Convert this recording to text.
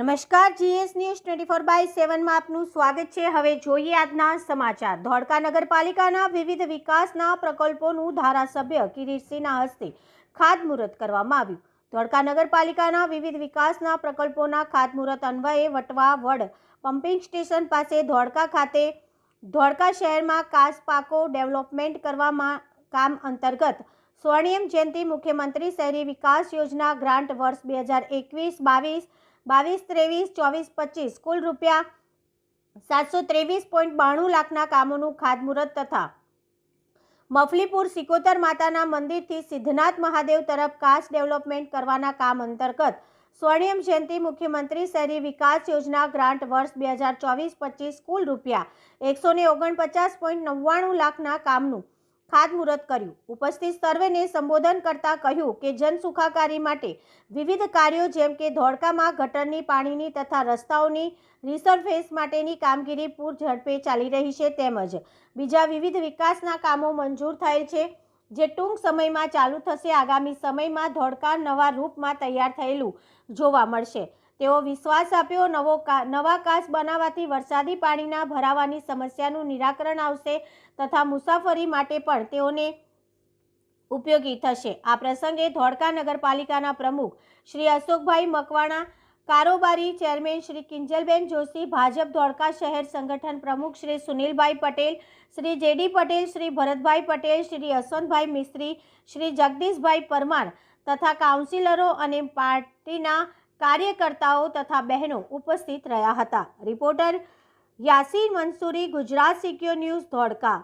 નમસ્કાર, GS news twenty four by સેવનમાં આપનું સ્વાગત છે. હવે જોઈએ આજના સમાચાર. ધોળકા નગરપાલિકાના વિવિધ વિકાસના પ્રકલ્પોનું ધારાસભ્ય કિરીટસિંહના હસ્તે ખાતમુહૂર્ત કરવામાં આવ્યું. ધોળકા નગરપાલિકાના વિવિધ વિકાસના પ્રકલ્પોના ખાતમુહૂર્ત અન્વયે વટવા વડ પમ્પિંગ સ્ટેશન પાસે ધોળકા ખાતે ધોળકા શહેરમાં કાસ પાકો ડેવલપમેન્ટ કરવામાં કામ અંતર્ગત સ્વર્ણિમ જયંતિ મુખ્યમંત્રી શહેરી વિકાસ યોજના ગ્રાન્ટ વર્ષ બે હજાર એકવીસ બાવીસ બાવીસ, ત્રેવીસ, ચોવીસ, પચીસ, કુલ રૂપિયા સાતસો ત્રેવીસ પોઈન્ટ બાણું લાખના કામોનું ખાતમુહૂર્ત તથા મફલીપુર સિકોતર માતાના મંદિરથી સિદ્ધનાથ મહાદેવ તરફ કાસ ડેવલપમેન્ટ કરવાના કામ અંતર્ગત સ્વર્ણિમ જયંતિ મુખ્યમંત્રી શહેરી વિકાસ યોજના ગ્રાન્ટ વર્ષ બે હજાર ચોવીસ પચીસ કુલ રૂપિયા એકસો ને ઓગણપચાસ પોઈન્ટ નવ્વાણું લાખના કામનું ખાતમુહૂર્ત કર્યું. ઉપસ્થિત સર્વેને સંબોધન કરતા કહ્યું કે જન સુખાકારી માટે વિવિધ કાર્યો જેમ કે ધોળકામાં ગટરની પાણીની તથા રસ્તાઓની રિસર્ફેસ માટેની કામગીરી પૂર ઝડપે ચાલી રહી છે તેમજ બીજા વિવિધ વિકાસના કામો મંજૂર થયેલ છે, જે ટૂંક સમયમાં ચાલુ થશે. આગામી સમયમાં ધોળકા નવા રૂપમાં તૈયાર થયેલું જોવા મળશે. તેઓ વિશ્વાસ આપ્યો, નવો નવા કાચ બનાવવાથી વરસાદી પાણીના ભરાવાની સમસ્યાનું નિરાકરણ આવશે તથા મુસાફરી માટે પણ તેઓને ઉપયોગી થશે. આ પ્રસંગે ધોળકા નગરપાલિકાના પ્રમુખ શ્રી અશોકભાઈ મકવાણા, કારોબારી ચેરમેન શ્રી કિંજલબેન જોશી, ભાજપ ધોળકા શહેર સંગઠન પ્રમુખ શ્રી સુનિલભાઈ પટેલ, શ્રી જેડી પટેલ, શ્રી ભરતભાઈ પટેલ, શ્રી યશવંતભાઈ મિસ્ત્રી, શ્રી જગદીશભાઈ પરમાર તથા કાઉન્સિલરો અને પાર્ટીના કાર્યકર્તાઓ તથા બહેનો ઉપસ્થિત રહ્યા હતા. Reporter Yasin Mansuri Gujarat secure news Dholka.